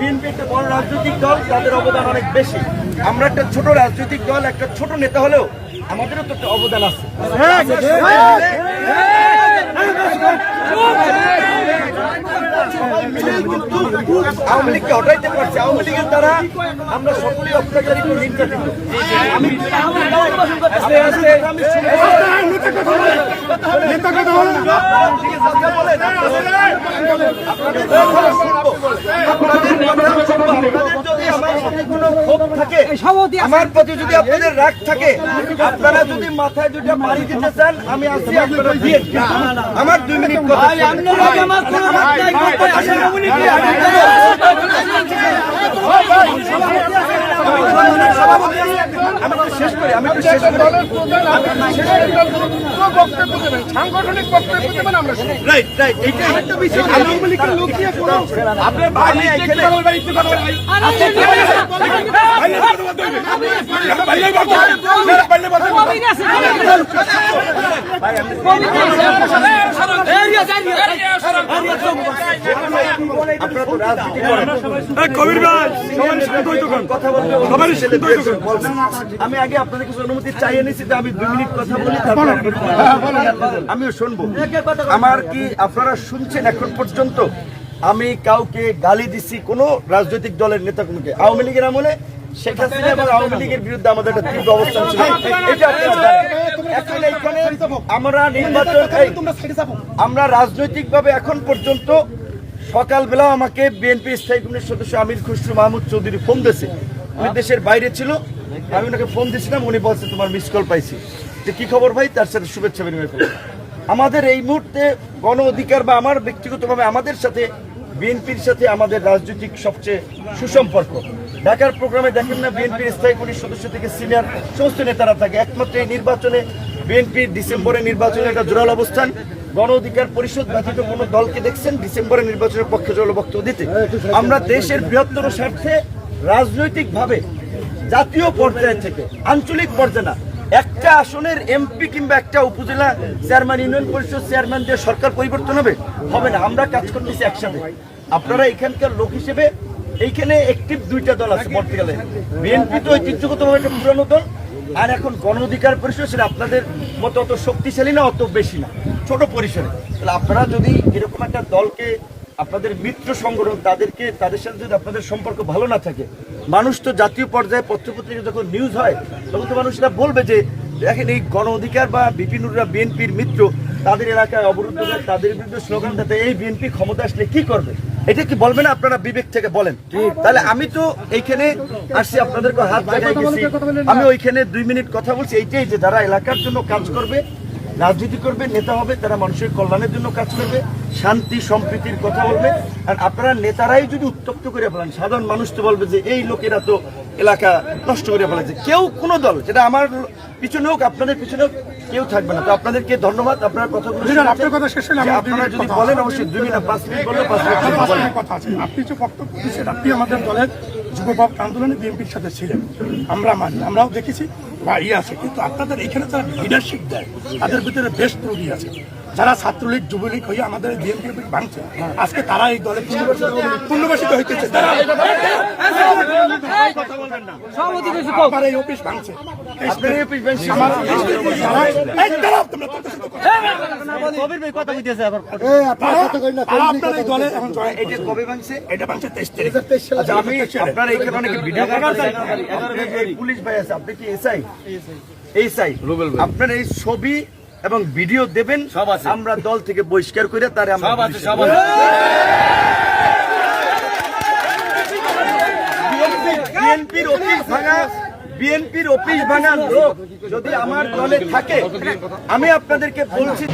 BNP একটা বড় রাজনৈতিক দল তাদের অবদান অনেক বেশি আমরা একটা ছোট রাজনৈতিক দল একটা ছোট নেতা হলেও আমাদেরও তো একটা অবদান আছে আওয়ামী লীগকে হটাইতে আওয়ামী লীগের দ্বারা আমরা সকলেই অত্যাচারিত নির্যাতিত আমি আস্তে আস্তে আমার প্রতি যদি আপনাদের রাগ থাকে আপনারা যদি মাথায় দুটা বাড়ি দিতে চান আমি আছি আপনারা দিয়ে আমার দুই মিনিট কথা সভাপতি আমি শেষ করি আমি শেষ করি। সাংগঠনিক বক্তব্য দেবেন আমরা শুনি। রাইট রাইট আওয়ামী লীগের লোক দিয়ে কোনো আপনি আমি এখানে আপনারা তো রাজনীতি করেন কবির ভাই সবাই শান্ত হইতো কথা বলতে সবাই শান্ত হইতো বলবেন। আমি আগে আপনাদের কিছু অনুমতি চাইয়ে নিছি যে আমি দুই মিনিট কথা বলি আমিও শুনব আমার কি আপনারা শুনছেন এখন পর্যন্ত আমি কাউকে গালি দিছি কোন রাজনৈতিক দলের নেতা কোনকে আওয়ামী লীগের আমলে শেখ হাসিনা এবং আওয়ামী লীগের বিরুদ্ধে আমাদের একটা তীব্র অবস্থান ছিল এটা আমরা নির্বাচন আমরা রাজনৈতিকভাবে এখন পর্যন্ত সকালবেলা আমাকে বিএনপি স্থায়ী কমিটির সদস্য আমির খুসরু মাহমুদ চৌধুরী ফোন দিয়েছে উনি দেশের বাইরে ছিল আমি ওনাকে ফোন দিয়েছিলাম, উনি বলছে, তোমার মিস কল পাইছি। যে কি খবর ভাই? তার সাথে শুভেচ্ছা বিনিময় করলাম। আমাদের এই মুহূর্তে গণ অধিকার বা আমার ব্যক্তিগতভাবে আমাদের সাথে, বিএনপির সাথে আমাদের রাজনৈতিক সবচেয়ে সুসম্পর্ক। ঢাকার প্রোগ্রামে দেখেন না, বিএনপির স্থায়ী কমিটির সদস্য থেকে সিনিয়র সমস্ত নেতারা থাকে। একমাত্র এই নির্বাচনে বিএনপির ডিসেম্বরে নির্বাচনে একটা জোরাল অবস্থান। গণ অধিকার পরিষদ ব্যতীত কোনো দলকে দেখছেন? ডিসেম্বরের নির্বাচনের পক্ষে জল বক্তব্য দিতে আমরা দেশের বৃহত্তর স্বার্থে রাজনৈতিকভাবে জাতীয় পর্যায় থেকে, আঞ্চলিক পর্যায়ে না, একটা আসনের এমপি কিংবা একটা উপজেলা চেয়ারম্যান ইউনিয়ন পরিষদ চেয়ারম্যান দিয়ে সরকার পরিবর্তন হবে? হবে না, আমরা কাজ করতেছি একসাথে। আপনারা এখানকার লোক হিসেবে, এইখানে একটি দুইটা দল আছে পর্তুগালে বিএনপি তো ঐতিহ্যগতভাবে একটা পুরানো দল, আর এখন গণ অধিকার পরিষদ সেটা আপনাদের মতো অত শক্তিশালী না, অত বেশি না, ছোট পরিসরে। তাহলে আপনারা যদি এরকম একটা দলকে, আপনাদের মিত্র সংগঠন তাদেরকে, তাদের সাথে যদি আপনাদের সম্পর্ক ভালো না থাকে মানুষ তো জাতীয় পর্যায়ে পত্রপত্রিকা যখন নিউজ হয়, তখন তো মানুষ এটা বলবে যে, দেখেন এই গণ অধিকার বা বিপিনুররা বিএনপির মিত্র, তাদের এলাকায় অবরুদ্ধ করে তাদের বিরুদ্ধে স্লোগান দিতে এই বিএনপি ক্ষমতা আসলে কি করবে? এটা কি বলবেন আপনারা বিবেক থেকে বলেন? তাহলে আমি তো এইখানে আসছি আপনাদেরকে হাত গেছি। আমি ওইখানে দুই মিনিট কথা বলছি, এইটাই যে যারা এলাকার জন্য কাজ করবে রাজনীতি করবে নেতা হবে তারা মানুষের কল্যাণের জন্য কাজ করবে শান্তি সম্প্রীতির কথা বলবে। আর আপনারা নেতারাই যদি উত্তপ্ত করে ফেলেন সাধারণ মানুষ তো বলবে যে এই লোকেরা তো এলাকা নষ্ট করে ফেলেছে। কেউ কোনো দল যেটা আমার পিছনে হোক আপনাদের পিছনে হোক কেউ থাকবে না। তো আপনাদেরকে ধন্যবাদ। আপনার কথাগুলো আপনার কথা শেষ হলে আপনারা যদি বলেন অবশ্যই দুই মিনিট পাঁচ মিনিট বললে পাঁচ মিনিট কথা আছে। আপনি যে বক্তব্য দিচ্ছেন আপনি আমাদের দলের যুবপথ আন্দোলনে বিএনপির সাথে ছিলেন। আমরা মানি আমরাও দেখেছি। ইয়ে আছে কিন্তু আপনাদের এখানে তারা লিডারশিপ দেয় তাদের ভিতরে বেশ প্রবি আছে। যারা ছাত্রলীগ যুবলীগ হয়ে আমাদের বিএনপি ভাঙছে আজকে তারা এই দলে পুনর্বাসিত হইতেছে এই অফিস ভাঙছে। আচ্ছা আমি আপনার এখানে অনেক ভিডিও পুলিশ ভাই আছে আপনি কি এসআই? এসআই। আপনার এই ছবি এবং ভিডিও দেবেন আমরা দল থেকে বহিষ্কার করে তারে আমরা বিএনপির অফিস ভাঙা বিএনপির অফিস ভাঙা লোক যদি আমার দলে থাকে আমি আপনাদেরকে বলছি